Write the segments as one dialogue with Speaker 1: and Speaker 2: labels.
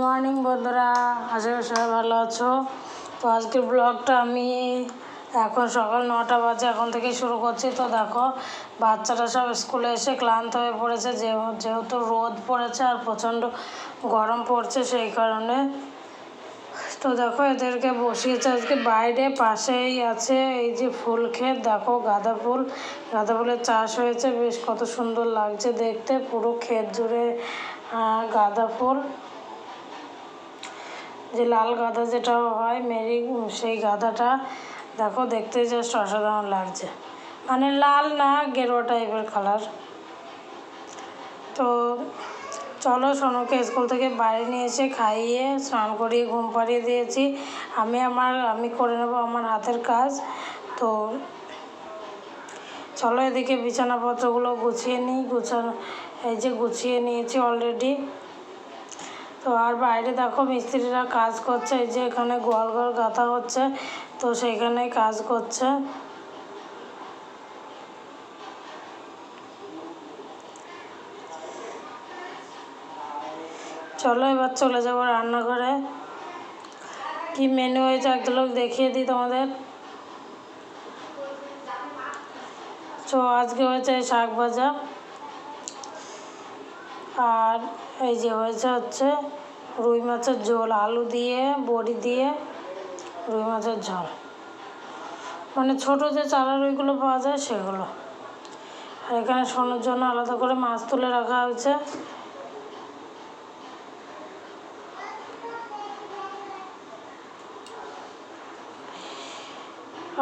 Speaker 1: Morning বন্ধুরা, আশা করি সবাই ভালো আছো। তো আজকের ব্লগটা আমি এখন সকাল নটা বাজে এখন থেকে শুরু করছি। তো দেখো, বাচ্চারা সব স্কুলে এসে ক্লান্ত হয়ে পড়েছে যেহেতু রোদ পড়েছে আর প্রচণ্ড গরম পড়ছে সেই কারণে। তো দেখো, এদেরকে বসিয়েছে আজকে বাইরে, পাশেই আছে এই যে ফুল ক্ষেত, দেখো গাঁদা ফুল। গাঁদা ফুলের চাষ হয়েছে, বেশ কত সুন্দর লাগছে দেখতে, পুরো ক্ষেত জুড়ে গাঁদা ফুল। যে লাল গাঁদা যেটা হয়, মেরি, সেই গাঁদাটা দেখো দেখতে জাস্ট অসাধারণ লাগছে। মানে লাল না, গেরুয়া টাইপের কালার তো চলো সোনুকে স্কুল থেকে বাইরে নিয়ে এসে খাইয়ে, স্নান করিয়ে, ঘুম পাড়িয়ে দিয়েছি। আমি আমার, আমি করে নেব আমার হাতের কাজ। তো চলো এদিকে বিছানাপত্রগুলো গুছিয়ে নিই, গুছানো, এই যে গুছিয়ে নিয়েছি অলরেডি তো আর বাইরে দেখো মিস্ত্রিরা কাজ করছে, এই যে এখানে গোয়াল ঘর গাঁথা হচ্ছে, তো সেখানে কাজ করছে। চলো এবার চলে যাব রান্নাঘরে। কি মেনু হয়েছে এক ঝলক দেখিয়ে দিই তোমাদের। তো আজকে হয়েছে শাক ভাজা। আর এই যে হয়েছে হচ্ছে রুই মাছের ঝোল, আলু দিয়ে, বড়ি দিয়ে রুই মাছের ঝোল। মানে ছোটো যে চারা রুইগুলো পাওয়া যায় সেগুলো। আর এখানে সোনার জন্য আলাদা করে মাছ তুলে রাখা হয়েছে।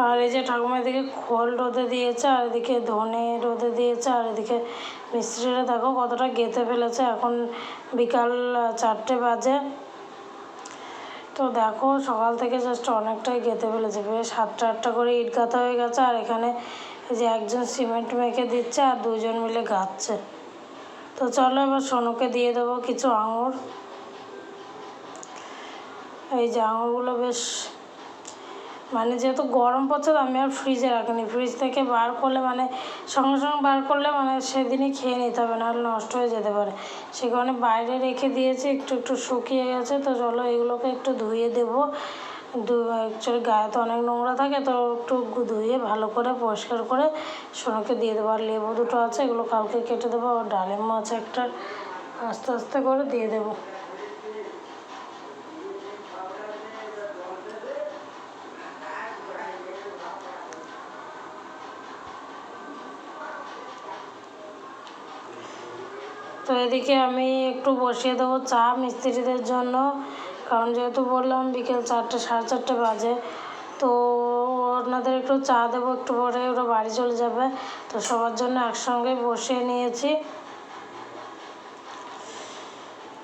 Speaker 1: আর এই যে ঠাকুমা এদিকে খোল রোদে দিয়েছে, আর এদিকে ধনে রোদে দিয়েছে, আর এদিকে মিস্ত্রিরা দেখো কতটা গেঁথে ফেলেছে। এখন বিকাল চারটে বাজে। তো দেখো সকাল থেকে জাস্ট অনেকটাই গেঁথে ফেলেছে। বেশ সাতটা আটটা করে ইট গাঁথা হয়ে গেছে। আর এখানে যে একজন সিমেন্ট মেখে দিচ্ছে আর দুজন মিলে গাঁথছে। তো চলো এবার সোনুকে দিয়ে দেবো কিছু আঙুর। এই যে আঙুরগুলো বেশ মানে যেহেতু গরম পড়ছে আমি আর ফ্রিজে রাখিনি। ফ্রিজ থেকে বার করলে মানে সঙ্গে সঙ্গে বার করলে মানে সেদিনই খেয়ে নিতে হবে, নাহলে নষ্ট হয়ে যেতে পারে। সে কারণে বাইরে রেখে দিয়েছি, একটু একটু শুকিয়ে গেছে, তো চলো এগুলোকে একটু ধুয়ে দেবো। অ্যাকচুয়ালি গায়ে তো অনেক নোংরা থাকে, তো একটু ধুয়ে ভালো করে পরিষ্কার করে সোনাকে দিয়ে দেবো। আর লেবু দুটো আছে, এগুলো কালকে কেটে দেবো, আর ডালিম আছে একটা। আস্তে আস্তে করে দিয়ে দেবো। তো এদিকে আমি একটু বসিয়ে দেবো চা মিস্ত্রিদের জন্য। কারণ যেহেতু বললাম বিকেল চারটে, সাড়ে চারটে বাজে, তো ওনাদের একটু চা দেবো, একটু পরে ওরা বাড়ি চলে যাবে। তো সবার জন্য একসঙ্গে বসিয়ে নিয়েছি।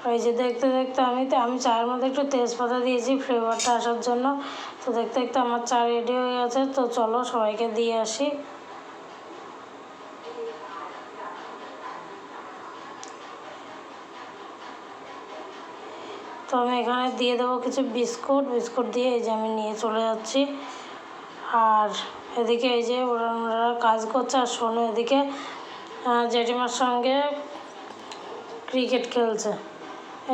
Speaker 1: ওই যে দেখতে দেখতে আমি আমি চায়ের মধ্যে একটু তেজপাতা দিয়েছি ফ্লেভারটা আসার জন্য। তো দেখতে দেখতে আমার চা রেডি হয়ে গেছে, তো চলো সবাইকে দিয়ে আসি। তো আমি এখানে দিয়ে দেবো কিছু বিস্কুট। বিস্কুট দিয়ে এই যে আমি নিয়ে চলে যাচ্ছি। আর এদিকে এই যে ওরা ওনারা কাজ করছে। আর শোনো, এদিকে জেঠিমার সঙ্গে ক্রিকেট খেলছে।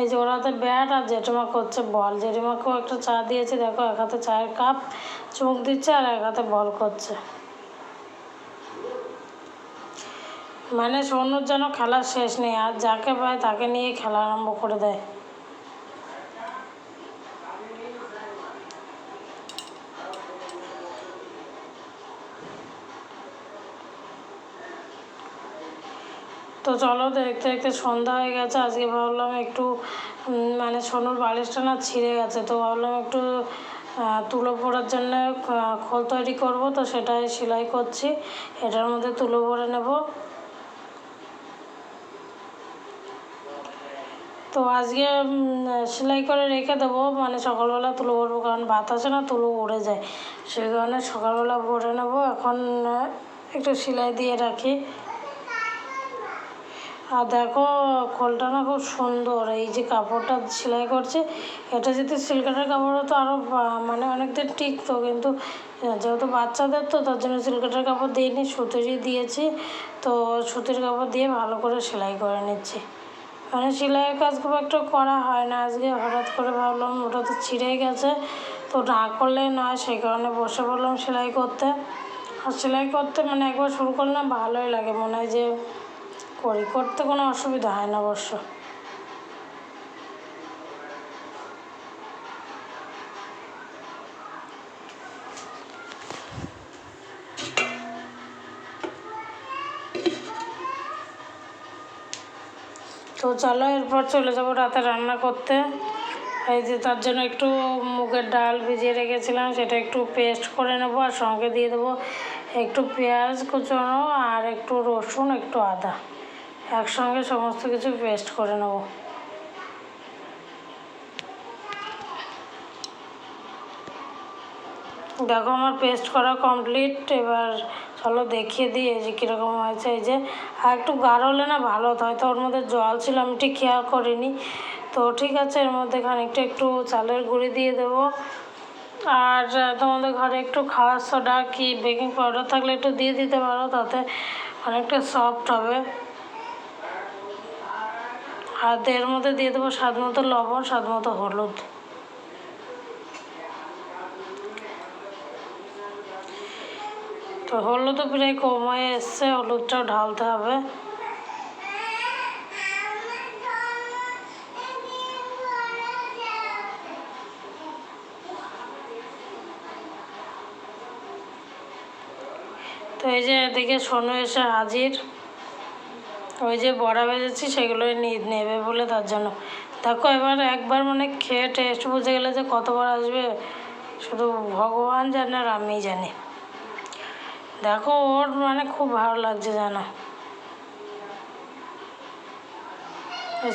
Speaker 1: এই যে ওরা হাতে ব্যাট আর জেঠিমা করছে বল। জেঠিমাকেও একটা চা দিয়েছে। দেখো, এক হাতে চায়ের কাপ চুমুক দিচ্ছে আর এক হাতে বল করছে। মানে সোনুর যেন খেলার শেষ নেই। আর যাকে পায় তাকে নিয়ে খেলা আরম্ভ করে দেয়। তো চলো দেখতে দেখতে সন্ধ্যা হয়ে গেছে। আজকে ভাবলাম একটু মানে সোনুর বালিশটা না ছিঁড়ে গেছে। তো ভাবলাম একটু তুলো পরার জন্য খোল তৈরি করব। তো সেটাই সেলাই করছি। এটার মধ্যে তুলো ভরে নেব। তো আজকে সেলাই করে রেখে দেবো। মানে সকালবেলা তুলো ভরবো, কারণ বাতাসে না তুলো উড়ে যায়। সেই কারণে সকালবেলা ভরে নেব। এখন একটু সেলাই দিয়ে রাখি। আর দেখো, খোলটা না খুব সুন্দর। এই যে কাপড়টা সেলাই করছে, এটা যদি সিল্কের কাপড় হতো আরও মানে অনেক দিন টিকতো। কিন্তু যেহেতু বাচ্চাদের, তো তার জন্য সিল্কের কাপড় দিইনি, সুতিরই দিয়েছি। তো সুতির কাপড় দিয়ে ভালো করে সেলাই করে নিচ্ছি। মানে সেলাইয়ের কাজ খুব একটা করা হয় না। আজকে হঠাৎ করে ভাবলাম, ওটা তো ছিঁড়ে গেছে। তো না করলে নয়, সেই কারণে বসে পড়লাম সেলাই করতে। আর সেলাই করতে মানে একবার শুরু করলে ভালোই লাগে। মনে হয় যে করি, করতে কোনো অসুবিধা হয় না অবশ্য। তো চলো, এরপর চলে যাব রাতে রান্না করতে। এই যে তার জন্য একটু মুগের ডাল ভিজিয়ে রেখেছিলাম, সেটা একটু পেস্ট করে নেব আর সঙ্গে দিয়ে দেবো একটু পেঁয়াজ কুচোনো আর একটু রসুন, একটু আদা। একসঙ্গে সমস্ত কিছু পেস্ট করে নেব। দেখো আমার পেস্ট করা কমপ্লিট এবার চলো দেখিয়ে দিই এই যে কীরকম হয়েছে। এই যে, আর একটু গাঢ় হলে না ভালো হতো, হয়তো ওর মধ্যে জল ছিল, আমি ঠিক খেয়াল করিনি। তো ঠিক আছে, এর মধ্যে খানিকটা একটু চালের গুঁড়ি দিয়ে দেবো। আর তোমাদের ঘরে একটু খাওয়ার সোডা কি বেকিং পাউডার থাকলে একটু দিয়ে দিতে পারো, তাতে অনেকটা সফট হবে। আর এর মধ্যে দিয়ে দেবো স্বাদ মতো লবণ, স্বাদ মতো হলুদ। তো হলুদও প্রায় কম এসছে, হলুদটাও ঢালতে হবে। তো এই যে এদিকে সোনু এসে হাজির। ওই যে বড়া ভেজেছি সেগুলোই নেবে বলে তার জন্য। দেখো এবার একবার মানে খেয়ে টেস্ট বুঝে গেলে যে কতবার আসবে, শুধু ভগবান জানে আর আমি জানি। দেখো ওর মানে খুব ভালো লাগছে জানো।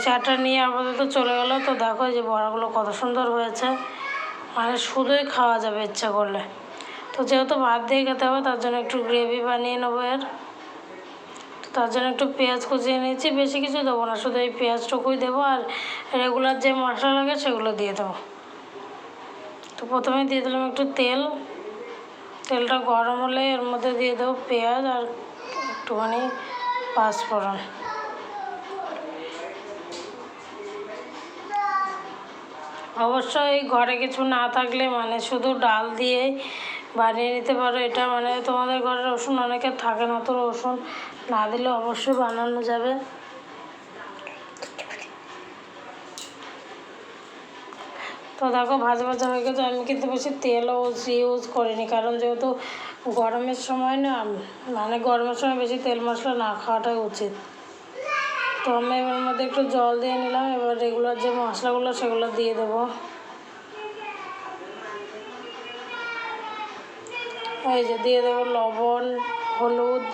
Speaker 1: চাটা নিয়ে আপাতত চলে গেলো, তো দেখো যে বড়াগুলো কত সুন্দর হয়েছে। মানে শুধুই খাওয়া যাবে ইচ্ছা করলে। তো যেহেতু ভাত দিয়ে খেতে হবে, তার জন্য একটু গ্রেভি বানিয়ে নেব এর। তার জন্য একটু পেঁয়াজ কুচিয়ে নিয়েছি, বেশি কিছু দেবো না, শুধু এই পেঁয়াজটুকুই দেবো আর রেগুলার যে মশলা লাগে সেগুলো দিয়ে দেবো। তো প্রথমে দিয়ে দিলাম একটু তেল, তেলটা গরম হলে এর মধ্যে দিয়ে দেবো পেঁয়াজ আর একটুখানি পাঁচফোড়ন। অবশ্যই ঘরে কিছু না থাকলে মানে শুধু ডাল দিয়ে বানিয়ে নিতে পারো, এটা মানে তোমাদের ঘরে রসুন, অনেকের থাকে না তো রসুন। না দিলে অবশ্যই বানানো যাবে। তো দেখো, ভাজা ভাজা হয়ে গেছে। আমি কিন্তু বেশি তেলও ইউজ করিনি, কারণ যেহেতু গরমের সময় না মানে গরমের সময় বেশি তেল মশলা না খাওয়াটাই উচিত। তো আমি এবার মধ্যে একটু জল দিয়ে নিলাম, এবার রেগুলার যে মশলাগুলো, সেগুলো দিয়ে দেবো। এই যে দিয়ে দেবো লবণ, হলুদ,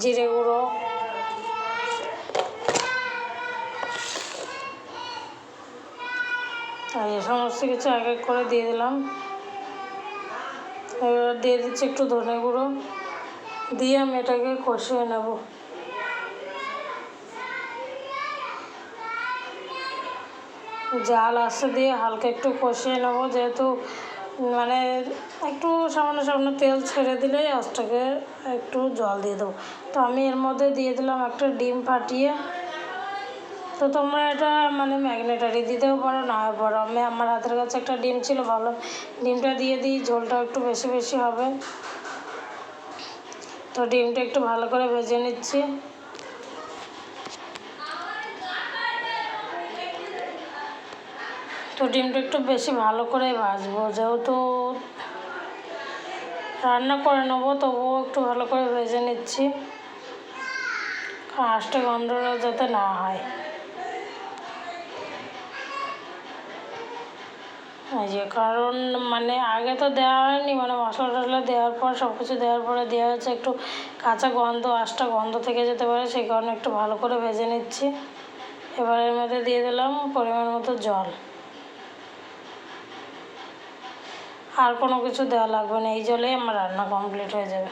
Speaker 1: জিরে গুঁড়ো। আর এই সমস্ত কিছু এক এক করে দিয়ে দিলাম। এবার দিয়ে দিচ্ছি একটু ধনে গুঁড়ো। দিয়ে আমি এটাকে কষিয়ে নেব। জাল আস্তে দিয়ে হালকা একটু কষিয়ে নেব, যেহেতু মানে একটু সামান্য সামান্য তেল ছেড়ে দিলেই আঁচটাকে একটু জল দিয়ে দেবো। তো আমি এর মধ্যে দিয়ে দিলাম একটা ডিম ফাটিয়ে। তো তোমরা এটা মানে ম্যাগনেটারি দিতেও পারো, না পারো। আমি আমার হাতের কাছে একটা ডিম ছিল, ভালো। ডিমটা দিয়ে দিই ঝোলটা একটু বেশি বেশি হবে। তো ডিমটা একটু ভালো করে ভেজে নিচ্ছি। তো ডিমটা একটু বেশি ভালো করে ভাজবো, যেহেতু রান্না করে নেব, তবুও একটু ভালো করে ভেজে নিচ্ছি। আষ্টে গন্ধটা যাতে না হয়। যে, কারণ মানে আগে তো দেওয়া হয়নি মানে মশলা টশলা দেওয়ার পর সব কিছু দেওয়ার পরে দেওয়া হয়েছে একটু কাঁচা গন্ধ, আঁশটা গন্ধ থেকে যেতে পারে, সেই কারণে একটু ভালো করে ভেজে নিচ্ছি। এবার এর মধ্যে দিয়ে দিলাম পরিমাণ মতো জল। আর কোনো কিছু দেওয়া লাগবে না, এই জলেই আমার রান্না কমপ্লিট হয়ে যাবে।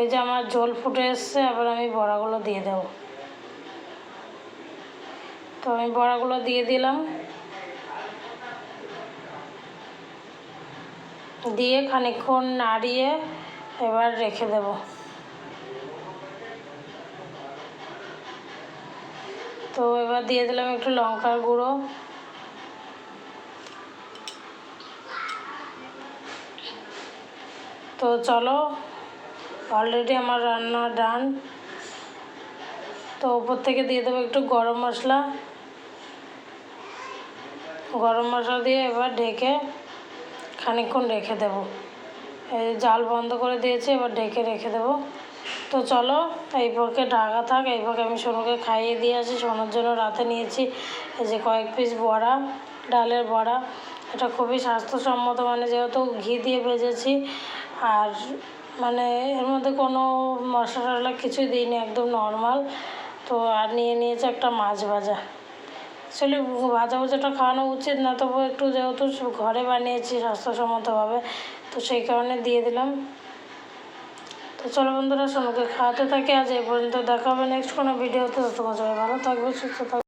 Speaker 1: এই যে আমার ঝোল ফুটে এসছে, এবার আমি বড়াগুলো দিয়ে দেবো। তো আমি বড়াগুলো দিয়ে দিলাম। দিয়ে খানিকক্ষণ নাড়িয়ে এবার রেখে দেব। তো এবার দিয়ে দিলাম একটু লঙ্কার গুঁড়ো। তো চলো অলরেডি আমার রান্না ডান তো ওপর থেকে দিয়ে দেবো একটু গরম মশলা। গরম মশলা দিয়ে এবার ঢেকে খানিকক্ষণ রেখে দেবো। এই জাল বন্ধ করে দিয়েছি, এবার ঢেকে রেখে দেবো। তো চলো এই পক্ষে ঢাকা থাক এই পক্ষে আমি সোনুকে খাইয়ে দিয়ে আসি। সোনুর জন্য রাতে নিয়েছি এই যে কয়েক পিস বড়া, ডালের বড়া। এটা খুবই স্বাস্থ্যসম্মত মানে যেহেতু ঘি দিয়ে ভেজেছি। আর মানে এর মধ্যে কোনো মশলা টশলা কিছুই দিইনি, একদম নর্মাল তো আর নিয়ে নিয়েছে একটা মাছ ভাজা। অ্যাকচুয়ালি ভাজা ভাজাটা খাওয়ানো উচিত না, তবু একটু যেহেতু ঘরে বানিয়েছি স্বাস্থ্যসম্মতভাবে, তো সেই কারণে দিয়ে দিলাম। তো চলো বন্ধুরা, সবাইকে খাওয়াতে থাকি। আজ এই পর্যন্ত দেখা হবে নেক্সট কোনো ভিডিওতে তোমার সবাই ভালো থাকবে, সুস্থ থাকবে।